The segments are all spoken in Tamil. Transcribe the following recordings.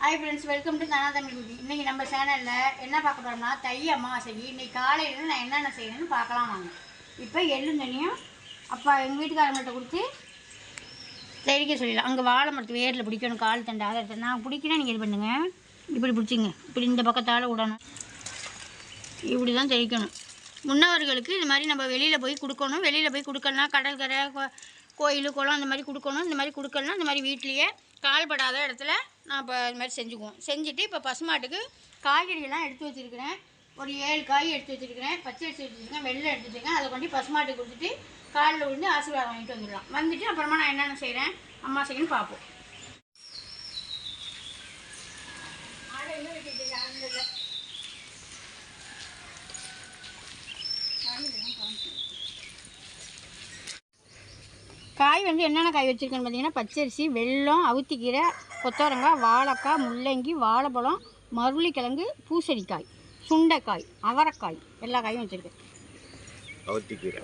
Hi friends welcome to Dhana Tamil குட்டி இன்றைக்கி நம்ம சேனலில் என்ன பார்க்க போகிறோம்னா தை அமாவாசைக்கு இன்றைக்கி காலையில் நான் என்னென்ன செய்யணும்னு பார்க்கலாம் வாங்க. இப்போ எள்ளு தண்ணியும் அப்பா எங்கள் வீட்டுக்காரங்கள்ட்ட கொடுத்து தெளிக்க சொல்லிடலாம். அங்கே வாழை மரத்து வேரில் பிடிக்கணும் கால் தண்டை அதை எடுத்து. நான் பிடிக்கிறேன் நீங்கள் இது பண்ணுங்க. இப்படி பிடிச்சிங்க. இப்படி இந்த பக்கத்தால் விடணும். இப்படி தான் தெளிக்கணும். முன்னவர்களுக்கு இது மாதிரி நம்ம வெளியில் போய் கொடுக்கணும். வெளியில் போய் கொடுக்கலாம் கடற்கரை கோ- கோயில் குளம் அந்த மாதிரி கொடுக்கணும். இந்த மாதிரி கொடுக்கலாம் இந்த மாதிரி வீட்லேயே கால்படாத இடத்துல நான் இப்போ இது மாதிரி செஞ்சுக்குவோம். செஞ்சுட்டு இப்போ பசுமாட்டுக்கு காய்கறியெல்லாம் எடுத்து வச்சுருக்கிறேன். ஒரு ஏழு காய் எடுத்து வச்சுருக்கிறேன். பச்சை எடுத்து வச்சுருக்கேன். வெள்ளை எடுத்து வச்சுருக்கேன். அதை கொண்டு பசுமாட்டுக்கு கொடுத்துட்டு காலில் விழுந்து ஆசீர்வாதம் வாங்கிட்டு வந்துடலாம். வந்துட்டு அப்புறமா நான் என்னென்ன செய்கிறேன் அம்மா செய்யணும்னு பார்ப்போம். ஆடை எங்க காய் வந்து என்னென்ன காய் வச்சுருக்கேன்னு பார்த்தீங்கன்னா பச்சரிசி வெல்லம் அவுத்திக்கீரை கொத்தவரங்காய் வாழைக்காய் முள்ளங்கி வாழைப்பழம் மருளிக்கிழங்கு பூசணிக்காய் சுண்டைக்காய் அவரைக்காய் எல்லா காயும் வச்சுருக்கேன். அவுத்திக்கீரை.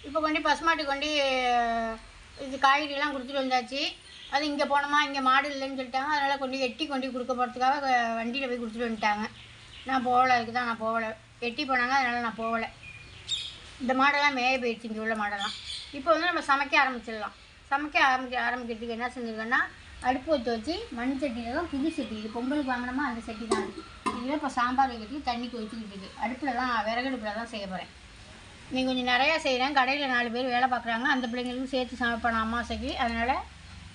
இப்போ கொண்டு பசுமாட்டுக்கு கொண்டு இது காய்கறிலாம் கொடுத்துட்டு வந்தாச்சு. அது இங்கே போனோமா இங்கே மாடு இல்லைன்னு சொல்லிட்டாங்க. அதனால் கொண்டு எட்டி கொண்டு கொடுக்க போகிறதுக்காக வண்டியில் போய் கொடுத்துட்டு வந்துட்டாங்க. நான் போகலை அதுக்கு தான் நான் போகலை. எட்டி போனாங்க அதனால் நான் போகலை. இந்த மாடெல்லாம் மேய போயிடுச்சு இங்கே உள்ள மாடெல்லாம். இப்போ வந்து நம்ம சமைக்க ஆரம்பிச்சிடலாம். சமைக்க ஆரம்பிக்க ஆரம்பிக்கிறதுக்கு என்ன செஞ்சுருக்கேன்னா அடுப்பு வச்சு வச்சு மண் சட்டியில் தான் புது சட்டி இது பொங்கலுக்கு வாங்கினோமா அந்த சட்டி தான் இருக்குது இதில் இப்போ சாம்பார் வைக்கிறதுக்கு தண்ணி கொதிச்சுக்கிட்டு இருக்குது அடுப்பில் தான் விறகடுப்பில் தான் செய்ய போகிறேன் நீங்கள் கொஞ்சம் நிறையா செய்கிறேன் கடையில் நாலு பேர் வேலை பார்க்குறாங்க. அந்த பிள்ளைங்களுக்கும் சேர்த்து சமைப்பேன் அம்மா செய்ய அதனால்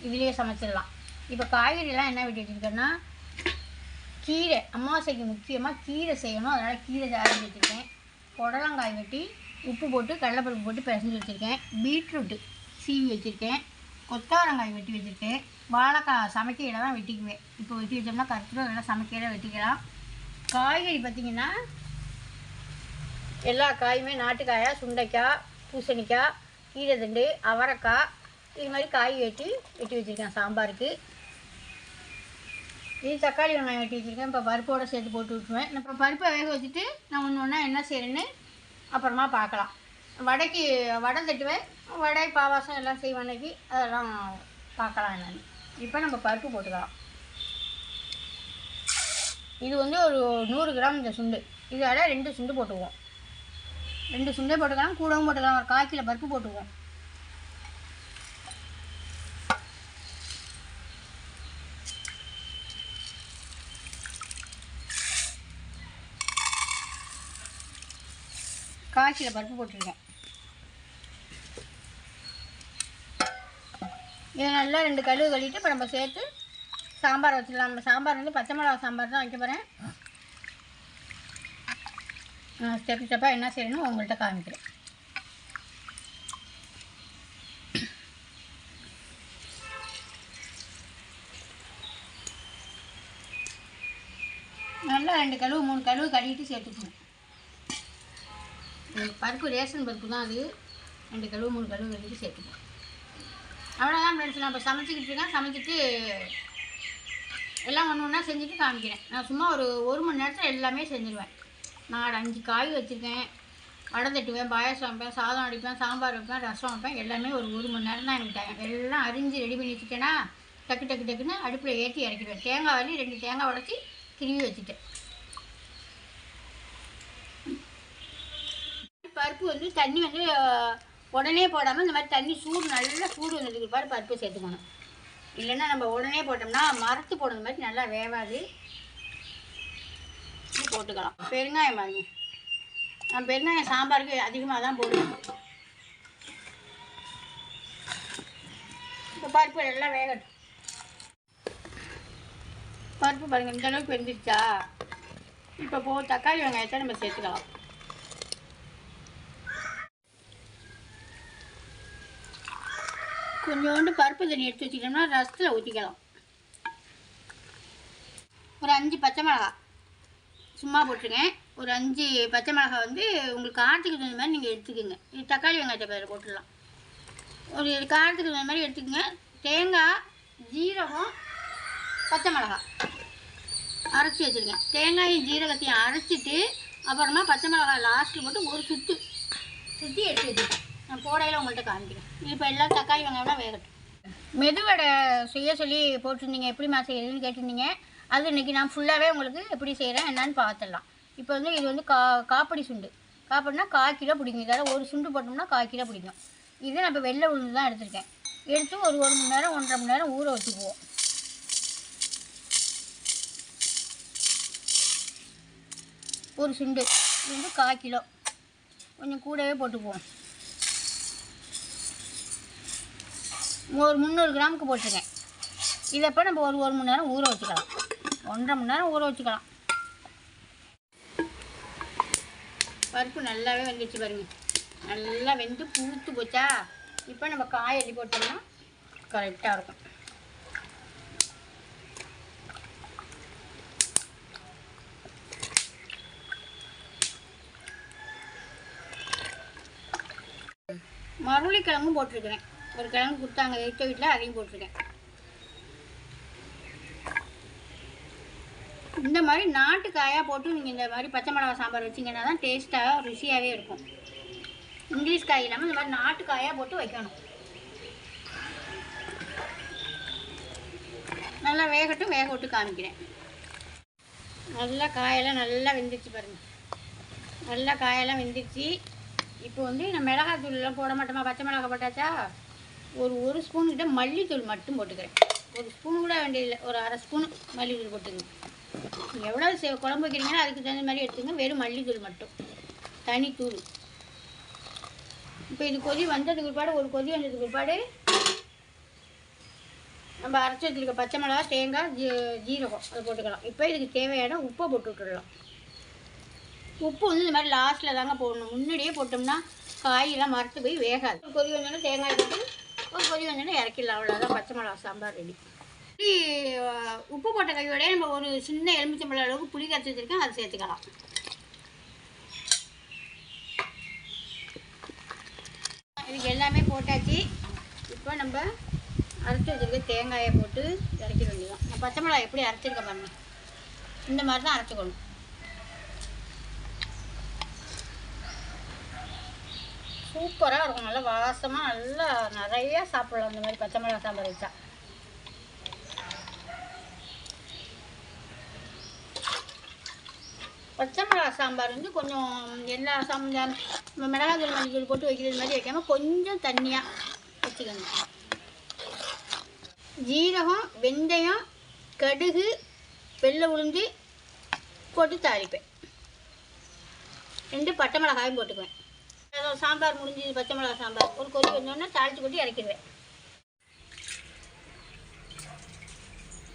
இதுலேயே சமைச்சிடலாம். இப்போ காய்கறிலாம் என்ன வெட்டி வச்சுருக்கேன்னா கீரை அமாவாசைக்கு முக்கியமாக கீரை செய்யணும். அதனால் கீரை ஜாதி வச்சுருக்கேன். புடலங்காய் வெட்டி உப்பு போட்டு கடலைப்பருப்பு போட்டு பிசைஞ்சு வச்சுருக்கேன். பீட்ரூட்டு சீவி வச்சுருக்கேன். கொத்தவரங்காய் வெட்டி வச்சுருக்கேன். வாழைக்காய் சமைக்கையில் தான் வெட்டிக்குவேன். இப்போ வெட்டி வச்சோம்னா கருத்துல எல்லாம் சமைக்கையில் வெட்டிக்கலாம். காய்கறி பார்த்திங்கன்னா எல்லா காயுமே நாட்டுக்காயா சுண்டைக்காய் பூசணிக்காய் கீரை தண்டு அவரைக்காய் இது மாதிரி காய் வெட்டி வெட்டி வச்சுருக்கேன். சாம்பாருக்கு. இது தக்காளி வெங்காயம் வெட்டி வச்சுருக்கேன். இப்போ பருப்போடு சேர்த்து போட்டு விட்டுருவேன் இப்போ பருப்பை வேக வச்சுட்டு நான் ஒன்று ஒன்றா என்ன செய்கிறேன்னு அப்புறமா பார்க்கலாம். வடைக்கு வடை தட்டுவேன். வடை பாவாசம் எல்லாம் செய்வேன் அன்னைக்கு. அதெல்லாம் பார்க்கலாம் என்னன்னு. இப்போ நம்ம பருப்பு போட்டுக்கலாம். இது வந்து ஒரு நூறு கிராம் இந்த சுண்டு. இதோட ரெண்டு சுண்டு போட்டுக்குவோம். ரெண்டு சுண்டை போட்டுக்கலாம். கூடவும் போட்டுக்கலாம். ஒரு காய்க்கில் பருப்பு போட்டுக்குவோம். காய்ச்சியில் பருப்பு போட்டிருக்கேன். இதை நல்லா ரெண்டு கழுவு கழுவிட்டு இப்போ நம்ம சேர்த்து சாம்பார் வச்சிடலாம். நம்ம சாம்பார் வந்து பச்சை மிளகா சாம்பார் தான் வைக்க போகிறேன் நான் ஸ்டெப் ஸ்டெப்பாக என்ன செய்யணும் உங்கள்கிட்ட காமிக்கிறேன். நல்லா ரெண்டு கழுவு மூணு கழுவு கழுவிட்டு சேர்த்துக்கணும். பருப்பு ரேஷன் பருப்பு தான் அது. ரெண்டு கழுவு மூணு கழுவு கழுவிட்டு சேர்த்துப்போம். அவ்வளோதான் ஃப்ரெண்ட்ஸ் நான் இப்போ சமைச்சிக்கிட்டு இருக்கேன். சமைச்சிட்டு எல்லாம் ஒன்று ஒன்றா செஞ்சுட்டு காமிக்கிறேன். நான் சும்மா ஒரு ஒரு மணி நேரத்தில் எல்லாமே செஞ்சுருவேன். நான் அஞ்சு காய் வச்சுருக்கேன். வடை தட்டுவேன் பாயாசம் வைப்பேன் சாதம் அடிப்பேன் சாம்பார் வைப்பேன் ரசம் வைப்பேன். எல்லாமே ஒரு ஒரு மணி நேரம் தான் எனக்கு டைம் எல்லாம் அரிஞ்சு ரெடி பண்ணி வச்சுட்டேன்னா டக்கு டக்கு டக்குன்னு அடுப்பில் ஏற்றி இறக்கிடுவேன். தேங்காய் வலி ரெண்டு தேங்காய் உடச்சி திருவி வச்சுட்டேன். பருப்பு வந்து தண்ணி வந்து உடனே போடாமல் இந்த மாதிரி தண்ணி சூடு நல்லா சூடு வந்ததுக்கு பாரு பருப்பு சேர்த்துக்கணும். இல்லைன்னா நம்ம உடனே போட்டோம்னா மரத்து போடுற மாதிரி நல்லா வேவாது போட்டுக்கலாம். பெருங்காயம் பாருங்க. நான் பெருங்காயம் சாம்பாருக்கு அதிகமாக தான் போடுவேன் இப்போ பருப்பு நல்லா வேகட்டும். பருப்பு பாருங்கள் இந்த அளவுக்கு வெந்துருச்சா? இப்போ போ தக்காளி வெங்காயத்தை நம்ம சேர்த்துக்கலாம். கொஞ்சோண்டு பருப்பு தண்ணி எடுத்து வச்சுக்கிட்டோம்னா ரசத்தில் ஊற்றிக்கலாம் ஒரு அஞ்சு பச்சை மிளகா. சும்மா போட்டிருக்கேன் ஒரு அஞ்சு பச்சை மிளகா வந்து உங்களுக்கு காரத்துக்கு தகுந்த மாதிரி நீங்கள் எடுத்துக்கோங்க. இது தக்காளி வெங்காயத்தை பேர் போட்டுடலாம். ஒரு காரத்துக்கு தகுந்த மாதிரி எடுத்துக்கோங்க. தேங்காய் ஜீரகம் பச்சை மிளகா. அரைச்சி வச்சுருக்கேன். தேங்காயும் ஜீரகத்தையும் அரைச்சிட்டு அப்புறமா பச்சை மிளகாய் லாஸ்ட்டில் போட்டு ஒரு சுத்து. சுற்றி எடுத்து வச்சுருக்கேன். நான் போடையில் உங்கள்கிட்ட காமிக்கிறேன். இப்போ எல்லாம் தக்காளி வெங்காயம்லாம் வேகட்டும். மெதுவடை செய்ய சொல்லி போட்டிருந்தீங்க. எப்படிம்மா செய்யுதுன்னு கேட்டிருந்தீங்க. அது இன்றைக்கி நான் ஃபுல்லாகவே உங்களுக்கு எப்படி செய்கிறேன் என்னன்னு பார்த்துடலாம் இப்போ வந்து இது வந்து கா காப்படி சுண்டு. காப்படினா கால் கிலோ பிடிக்கும். இதால் ஒரு சுண்டு போட்டோம்னா கால் கிலோ பிடிக்கும். இது நான் இப்போ வெள்ளை உளுந்து தான் எடுத்திருக்கேன். எடுத்து ஒரு ஒரு மணி நேரம் ஒன்றரை மணி நேரம் ஊற வச்சுக்குவோம். ஒரு சுண்டு. இது வந்து கால் கிலோ. கொஞ்சம் கூடவே போட்டுக்குவோம். ஒரு முந்நூறு கிராமுக்கு போட்டிருக்கேன். இதை இப்போ நம்ம ஒரு ஒரு மணி நேரம் ஊற வச்சுக்கலாம். ஒன்றரை மணி நேரம் ஊற வச்சுக்கலாம். பருப்பு நல்லாவே வெந்துச்சு பாருங்க. நல்லா வெந்து பூத்து போச்சா? இப்போ நம்ம காய் அள்ளி போட்டோம்னா கரெக்டாக இருக்கும். மருளிக்கிழங்கும் போட்டிருக்கிறேன். ஒரு கிழங்கு கொடுத்தாங்க. எட்ட வீட்டில் அதையும் போட்டிருக்கேன். இந்த மாதிரி நாட்டு காயாக போட்டு நீங்கள் இந்த மாதிரி பச்சை மிளகா சாம்பார் வச்சிங்கன்னா தான் டேஸ்ட்டாக ருசியாகவே இருக்கும். இங்கிலீஷ் காய் இல்லாமல் இந்த மாதிரி நாட்டு காயாக போட்டு வைக்கணும். நல்லா வேகட்டும் வேக விட்டு காமிக்கிறேன். நல்லா காயெல்லாம் நல்லா வெந்துருச்சு பாருங்கள் நல்லா காயெல்லாம் வெந்துருச்சு. இப்போ வந்து நான் மிளகாத்தூள்லாம் போட மாட்டோமா பச்சை மிளகா போட்டாச்சா? ஒரு ஒரு ஸ்பூன் கிட்ட மல்லித்தூள் மட்டும் போட்டுக்கிறேன். ஒரு ஸ்பூன் கூட வேண்டியதில்லை. ஒரு அரை ஸ்பூன் மல்லித்தூள் போட்டுக்கணும் நீங்கள் எவ்வளோ சே குழம்பு வைக்கிறீங்களோ அதுக்கு தகுந்த மாதிரி எடுத்துங்க வெறும் மல்லித்தூள் மட்டும். தனித்தூள். இப்போ இது கொதி வந்ததுக்கு பிற்பாடு ஒரு கொதி வந்ததுக்கு பிற்பாடு நம்ம அரைச்சி வச்சுருக்க பச்சை மிளகா தேங்காய் ஜீ ஜீரகம் அதை போட்டுக்கலாம். இப்போ இதுக்கு தேவையான உப்பை போட்டு விட்டுடலாம் உப்பு வந்து இந்த மாதிரி லாஸ்ட்டில் தாங்க போடணும். முன்னாடியே போட்டோம்னா காயெல்லாம் மரத்து போய் வேகாது. கொதி வந்தோடனே தேங்காய் போட்டு ஒரு கொதி வந்தோடனே இறக்கிடலாம். அவ்வளோதான் பச்சை மிளகா சாம்பார் ரெடி புளி உப்பு போட்ட கையோடய நம்ம ஒரு சின்ன எலுமிச்சம்பழம் அளவுக்கு புளி கரைச்சி வச்சுருக்கேன். அதை சேர்த்துக்கலாம். இதுக்கு எல்லாமே போட்டாச்சு. இப்போ நம்ம அரைச்சி வச்சுருக்க தேங்காயை போட்டு இறக்கிட வேண்டியதான் நான் பச்சை மிளகா எப்படி அரைச்சிருக்க பாருங்க. இந்த மாதிரி தான் அரைச்சிக்கணும். சூப்பராக இருக்கும். நல்லா வாசமாக நல்லா நிறைய சாப்பிடலாம். அந்த மாதிரி பச்சை மிளகா சாம்பார் வச்சா. பச்சை மிளகா சாம்பார் வந்து கொஞ்சம் எல்லா சாம்பார் மிளகாத்தூள் மஞ்சள் போட்டு வைக்கிறது மாதிரி வைக்காமல் கொஞ்சம் தண்ணியாக வச்சுக்கணும். ஜீரகம் வெந்தயம் கடுகு வெள்ளை உளுந்து போட்டு தாளிப்பேன். ரெண்டு பட்டை மிளகாயும் போட்டுக்குவேன். ஏதோ சாம்பார் முடிஞ்சு பச்சை மிளகா சாம்பார் ஒரு கொதி வந்தோடனே தாளித்து கொட்டி இறக்கிடுவேன்.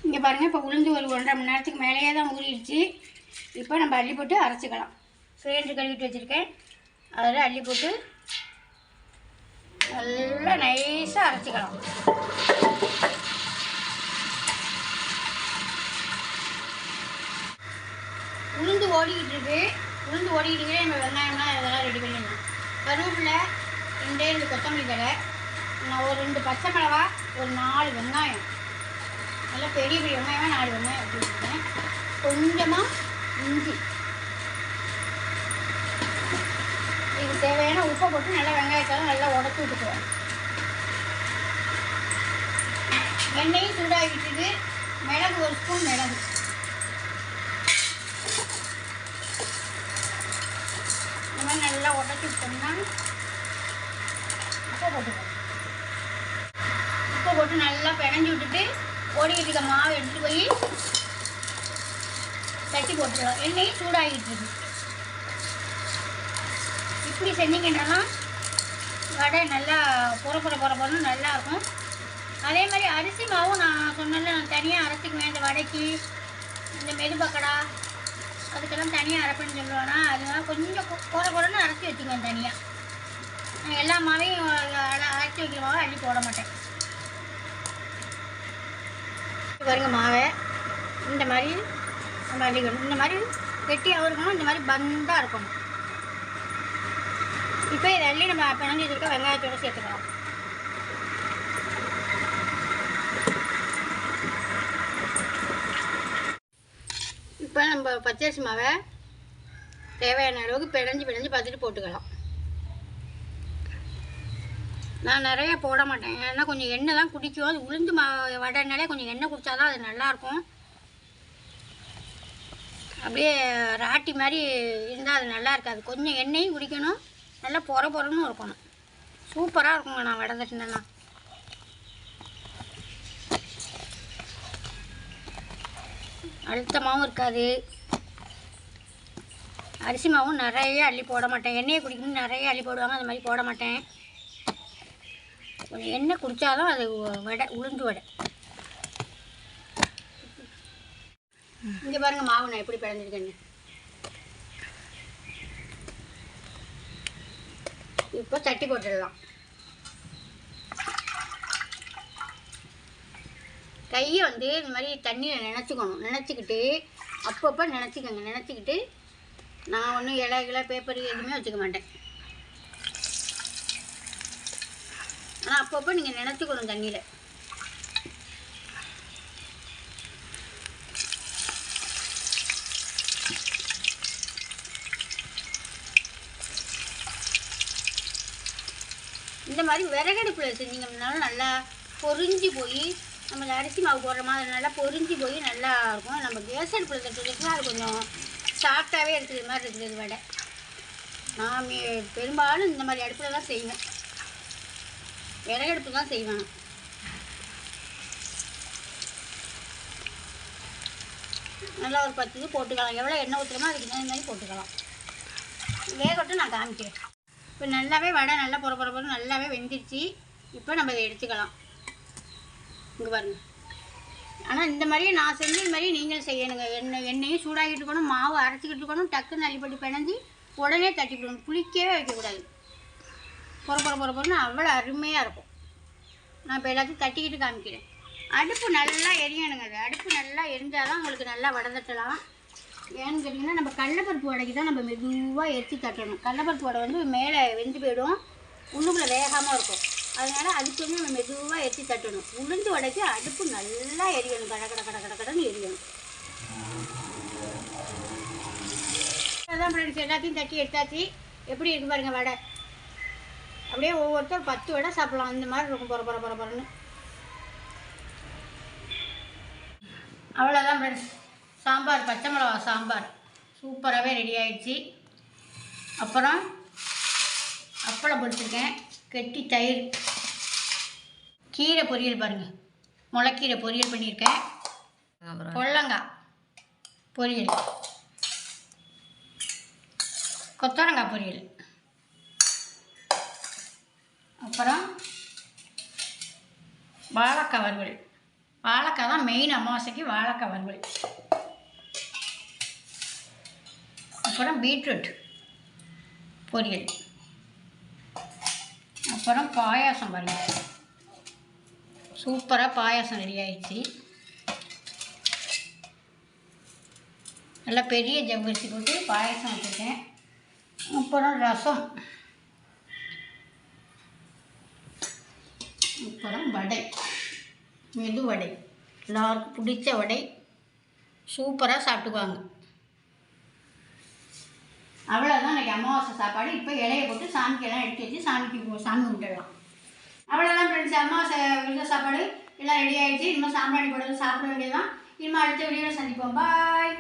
இங்கே பாருங்கள் இப்போ உளுந்து ஒரு ஒன்றரை மணி நேரத்துக்கு மேலேயே தான் ஊறிடுச்சு. இப்போ நம்ம அள்ளி போட்டு அரைச்சிக்கலாம். சிலிண்டர் கழுவிட்டு வச்சுருக்கேன். அதில் அள்ளி போட்டு நல்லா நைஸாக அரைச்சிக்கலாம். உளுந்து ஓடிக்கிட்டு இருக்கு. உளுந்து ஓடிக்கிட்டு நம்ம வெங்காயம்லாம் இதெல்லாம் ரெடி பண்ணிடணும் கருவேப்பிலை ரெண்டே ரெண்டு கொத்தமல்லி கடை நான் ஒரு ரெண்டு பச்சை மிளகா ஒரு நாலு வெங்காயம். நல்லா பெரிய பெரிய வெங்காயமாக நாலு வெங்காயம் அப்படின்னு கொஞ்சமாக இஞ்சி. இது தேவையான உப்பை போட்டு நல்லா வெங்காயத்தெல்லாம் நல்லா உடச்சி விட்டுக்குவேன். எண்ணெயும் சூடாகிட்டு மிளகு ஒரு ஸ்பூன் மிளகு. மாதிரி நல்லா உடச்சி விட்டோம்னா உப்பு போட்டுக்கணும். உப்பு போட்டு நல்லா பிணைஞ்சு விட்டுட்டு ஓடிக்கிட்டு இருக்க மாவு எடுத்துகிட்டு போய் தட்டி போட்டுருவோம் எண்ணெயும் சூடாகிட்டு இருக்கு. இப்படி செஞ்சீங்கன்னா வடை நல்லா புற புற பொற பொறன்னு நல்லா இருக்கும். அதே மாதிரி அரிசி மாவும் நான் சொன்னல நான் தனியாக அரைச்சிக்குவேன் இந்த வடைக்கு இந்த மெதுபக்கடா அதுக்கெல்லாம் தனியாக அரைப்பேன்னு சொல்லுவேன்னா அதனால கொஞ்சம் குறை குறைன்னு அரைச்சி வச்சுக்குவேன் தனியாக நான் எல்லா மாவையும் அரைச்சி வைக்கிற மாவை அள்ளி போட மாட்டேன். பாருங்க மாவை. இந்த மாதிரி நம்ம அள்ளிக்கணும். இந்த மாதிரி கெட்டியாகவும் இருக்கணும் இந்த மாதிரி பந்தாக இருக்கணும். இப்போ இதை அள்ளி நம்ம பிணைஞ்சி வச்சுருக்க வெங்காயத்தோடு சேர்த்துக்கலாம். நம்ம பச்சரிசி மாவை தேவையான அளவுக்கு பிணைஞ்சு பிணைஞ்சு பார்த்துட்டு போட்டுக்கலாம். நான் நிறைய போட மாட்டேன். ஏன்னா கொஞ்சம் எண்ணெய் தான் குடிக்கும். அது உளுந்து மா வடைனாலே கொஞ்சம் எண்ணெய் குடித்தா தான் அது நல்லாயிருக்கும். அப்படியே ராட்டி மாதிரி இருந்தால் அது நல்லா இருக்காது. கொஞ்சம் எண்ணெயும் குடிக்கணும். நல்லா பொற பொறன்னு இருக்கணும். சூப்பராக இருக்குங்க நான் வடை தட்டினேன்னா அழுத்தமாகவும் இருக்காது. அரிசி மாவும் நிறைய அள்ளி போட மாட்டேன். எண்ணெயை குடிக்கணும் நிறைய அள்ளி போடுவாங்க அது மாதிரி போட மாட்டேன். கொஞ்சம் எண்ணெய் குடித்தாலும் அது வடை உளுந்து வடை. இங்கே பாருங்க மாவு நான் எப்படி பிறந்திருக்கேன்னு இப்போ தட்டி போட்டுடலாம். கையை வந்து இந்த மாதிரி தண்ணியில் நினச்சிக்கணும். நினச்சிக்கிட்டு அப்பப்போ நினச்சிக்கோங்க. நினச்சிக்கிட்டு நான் ஒன்றும் இலை கிளை பேப்பர் எதுவுமே வச்சுக்க மாட்டேன். ஆனால் அப்பப்போ நீங்கள் நினச்சிக்கணும் தண்ணியில். இந்த மாதிரி விறகடுப்பில் செஞ்சீங்கன்னாலும் நல்லா பொறிஞ்சு போய் நம்ம இந்த அரிசி மாவு போடுற மாதிரி நல்லா பொறிஞ்சு போய் நல்லா இருக்கும். நம்ம கேஸ் அடுப்பில் தட்டுறதுக்குலாம் அது கொஞ்சம் சாஃப்டாகவே இருக்கிற மாதிரி இருக்குது வடை. நான் பெரும்பாலும் இந்த மாதிரி அடுப்பில் தான் செய்வேன். விறகடுப்பு தான் செய்வேன். நல்லா ஒரு பத்து இது போட்டுக்கலாம். எவ்வளோ எண்ணெய் ஊற்றுறமோ அதுக்கு தகுந்த மாதிரி போட்டுக்கலாம். வேகட்டும் நான் காமிக்கிறேன். இப்போ நல்லாவே வடை நல்லா பொற பொற நல்லாவே வெந்துருச்சு. இப்போ நம்ம இதை எடுத்துக்கலாம். இங்கே பாருங்க. ஆனால் இந்த மாதிரியே நான் செஞ்ச மாதிரியே நீங்களும் செய்யணுங்க. எண்ணெய் எண்ணெயும் சூடாகிட்டு இருக்கணும் மாவு அரைச்சிக்கிட்டு இருக்கணும் டக்குன்னு அள்ளிப்பட்டு பிணைஞ்சி உடனே தட்டி போடணும். புளிக்கவே வைக்கக்கூடாது. பொற பொற பொற பொறன்னு அவ்வளோ அருமையாக இருக்கும். நான் இப்போ எல்லாத்தையும் தட்டிக்கிட்டு காமிக்கிறேன். அடுப்பு நல்லா எரியணுங்க அது. அடுப்பு நல்லா எரிஞ்சால் தான் உங்களுக்கு நல்லா வடை தட்டலாம் ஏன்னு கேட்டிங்கன்னா நம்ம கடலப்பருப்பு வடைக்கு தான் நம்ம மெதுவாக எரித்து தட்டணும். கடலப்பருப்பு வடை வந்து மேலே வெந்து போயிடும். உள்ளுக்குள்ளே வேகமாக இருக்கும். அதனால் அதுக்குமே நம்ம மெதுவாக எரிச்சு தட்டணும். உளுந்து வடைக்கு அடுப்பு நல்லா எரியணும். கட கட கட கட கடன்னு எரியணும். அதான் ஃப்ரெண்ட்ஸ் எல்லாத்தையும் தட்டி எடுத்தாச்சு. எப்படி இருக்கு பாருங்க வடை. அப்படியே ஒவ்வொருத்தர் பத்து வடை சாப்பிடலாம். அந்த மாதிரி இருக்கும். பொற பொற பொற பொறன்னு. அவ்வளோதான் ஃப்ரெண்ட்ஸ் சாம்பார் பச்சை மிளகா சாம்பார். சூப்பராகவே ரெடி ஆயிடுச்சு. அப்புறம் அப்பளம் பொரிச்சிருக்கேன். கெட்டி தயிர். கீரை பொரியல் பாருங்கள் முளைக்கீரை பொரியல் பண்ணியிருக்கேன். பொல்லங்காய் பொரியல். கொத்தவரங்காய் பொரியல். அப்புறம் வாழைக்காய் வறுவல். வாழைக்காய் தான் மெயின் அமாவாசைக்கு வாழைக்காய் வறுவல். அப்புறம் பீட்ரூட் பொரியல். அப்புறம் பாயாசம் பாருங்க சூப்பராக பாயாசம் ரெடி ஆயிடுச்சு. நல்லா பெரிய ஜவ்வரிசி போட்டு பாயாசம் வச்சுருக்கேன். அப்புறம் ரசம். அப்புறம் வடை. மெது வடை. எல்லாருக்கும் பிடிச்ச வடை. சூப்பராக சாப்பிட்டுக்குவாங்க. அவ்வளோதான் இன்றைக்கி அமாவாசை சாப்பாடு. இப்போ இலையை போட்டு சாமிக்கெல்லாம் எடுத்து வச்சு சாமிக்கு சாமி கும்பிட்டுடலாம். அவ்வளோதான் ஃப்ரெண்ட்ஸ் அமாவாசை விருத சாப்பாடு எல்லாம் ரெடி ஆகிடுச்சு இனிமேல் சாம்பிராணி போட்டு சாப்பிட வேண்டியதுதான். இனிமேல் அடுத்த வீடியோவில் சந்திப்போம். பாய்